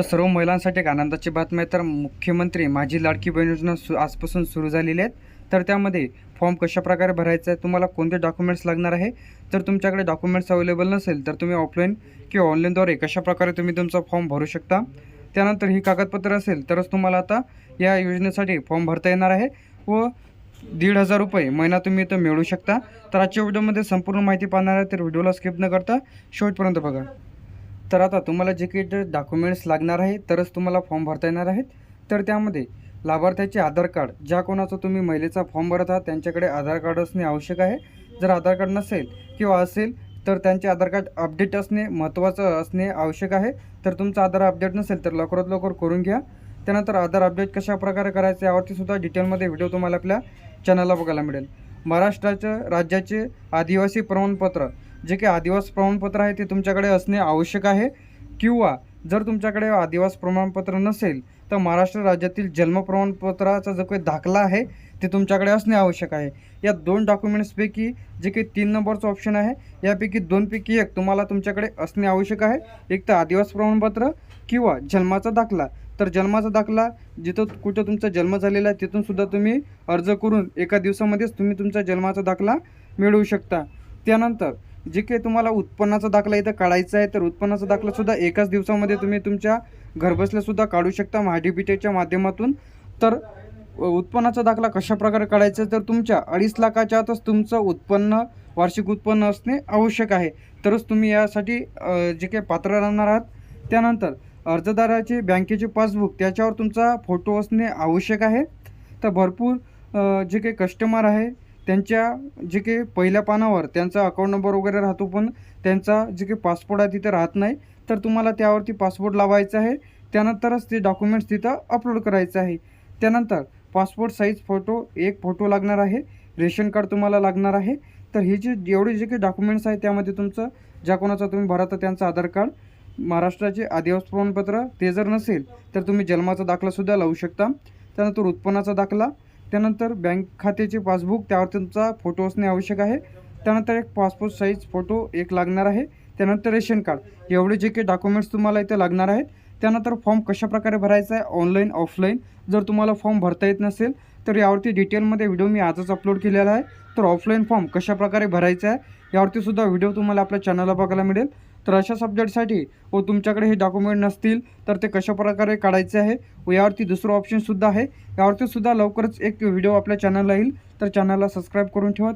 तर सर्व महिलांसाठी एक आनंदाची बातमी आहे. तर मुख्यमंत्री माझी लाडकी बहीण योजना सु आजपासून सुरू झालेली आहेत. तर त्यामध्ये फॉर्म कशाप्रकारे भरायचा आहे तुम्हाला कोणते डॉक्युमेंट्स लागणार आहे? जर तुमच्याकडे डॉक्युमेंट्स अवेलेबल नसेल तर तुम्ही ऑफलाईन किंवा ऑनलाईनद्वारे कशाप्रकारे तुम्ही तुमचा फॉर्म भरू शकता? त्यानंतर ही कागदपत्र असेल तरच तुम्हाला आता या योजनेसाठी फॉर्म भरता येणार आहे व दीड हजार रुपये महिना तुम्ही इथं मिळू शकता. तर आजच्या व्हिडिओमध्ये संपूर्ण माहिती पाहणार आहे तर व्हिडिओला स्किप न करता शेवटपर्यंत बघा. तर आता तुम्हाला जे काही डॉक्युमेंट्स लागणार आहे तरच तुम्हाला फॉर्म भरता येणार आहेत. तर त्यामध्ये लाभार्थ्याचे आधार कार्ड ज्या कोणाचा तुम्ही महिलेचा फॉर्म भरत आहात त्यांच्याकडे आधार कार्ड असणे आवश्यक आहे. जर आधार कार्ड नसेल किंवा असेल तर त्यांचे आधार कार्ड अपडेट असणे महत्त्वाचं असणे आवश्यक आहे. तर तुमचं आधार अपडेट नसेल तर लवकरात लवकर करून घ्या. त्यानंतर आधार अपडेट कशा प्रकारे करायचं यावरती सुद्धा डिटेलमध्ये व्हिडिओ तुम्हाला आपल्या चॅनलला बघायला मिळेल. महाराष्ट्राच्या राज्याचे आदिवासी प्रमाणपत्र जे काही आदिवास प्रमाणपत्र आहे ते तुमच्याकडे असणे आवश्यक आहे. किंवा जर तुमच्याकडे आदिवास प्रमाणपत्र नसेल तर महाराष्ट्र राज्यातील जन्म प्रमाणपत्राचा जो काही दाखला आहे ते तुमच्याकडे असणे आवश्यक आहे. या दोन डॉक्युमेंट्सपैकी जे काही तीन नंबरचं ऑप्शन आहे यापैकी दोनपैकी एक तुम्हाला तुमच्याकडे असणे आवश्यक आहे. एक तर आदिवास प्रमाणपत्र किंवा जन्माचा दाखला. तर जन्माचा दाखला जिथं कुठं तुमचा जन्म झालेला आहे तिथून सुद्धा तुम्ही अर्ज करून एका दिवसामध्येच तुम्ही तुमचा जन्माचा दाखला मिळवू शकता. त्यानंतर जे काही तुम्हाला उत्पन्नाचा दाखला इथं काढायचा आहे तर उत्पन्नाचा दाखलासुद्धा एकाच दिवसामध्ये तुम्ही तुमच्या घरबसल्यासुद्धा काढू शकता महाडीबीटीच्या माध्यमातून. तर उत्पन्नाचा दाखला कशा प्रकारे काढायचा तर तुमच्या अडीच लाखाच्या आतच तुमचं उत्पन्न वार्षिक उत्पन्न असणे आवश्यक आहे. तरच तुम्ही यासाठी जे काही पात्र राहणार आहात त्यानंतर अर्जदाराचे बँकेचे पासबुक त्याच्यावर तुमचा फोटो असणे आवश्यक आहे. तर भरपूर जे काही कस्टमर आहे त्यांच्या जे काही पहिल्या पानावर त्यांचा अकाउंट नंबर वगैरे राहतो पण त्यांचा जे काही पासपोर्ट आहे तिथे राहत नाही. तर तुम्हाला त्यावरती पासपोर्ट लावायचा आहे. त्यानंतरच ते डॉक्युमेंट्स तिथं अपलोड करायचं आहे. त्यानंतर पासपोर्ट साईज फोटो एक फोटो लागणार आहे. रेशन कार्ड तुम्हाला लागणार आहे. तर हे जे जेवढे जे काही डॉक्युमेंट्स आहे त्यामध्ये तुमचं ज्या कोणाचा तुम्ही भराता त्यांचं आधार कार्ड महाराष्ट्राचे आदिवास प्रमाणपत्र ते जर नसेल तर तुम्ही जन्माचा दाखलासुद्धा लावू शकता. त्यानंतर उत्पन्नाचा दाखला त्यानंतर बँक खात्याचे पासबुक त्यावर तुमचा फोटो असणे आवश्यक आहे. त्यानंतर एक पासपोर्ट साईज फोटो एक लागणार आहे. त्यानंतर रेशन कार्ड एवढे जे काही डॉक्युमेंट्स तुम्हाला इथे लागणार आहेत. त्यानंतर फॉर्म कशाप्रकारे भरायचा आहे ऑनलाईन ऑफलाईन? जर तुम्हाला फॉर्म भरता येत नसेल तर यावरती डिटेलमध्ये व्हिडिओ मी आजच अपलोड केलेला आहे. तर ऑफलाईन फॉर्म कशाप्रकारे भरायचा आहे यावरतीसुद्धा व्हिडिओ तुम्हाला आपल्या चॅनलला बघायला मिळेल. तर अशा सब्जेक्टसाठी व हो तुमच्याकडे हे डॉक्युमेंट नसतील तर ते कशाप्रकारे काढायचे आहे? व यावरती दुसरं ऑप्शनसुद्धा आहे. यावरती सुद्धा लवकरच एक व्हिडिओ आपल्या चॅनलला येईल. तर चॅनलला सबस्क्राईब करून ठेवा.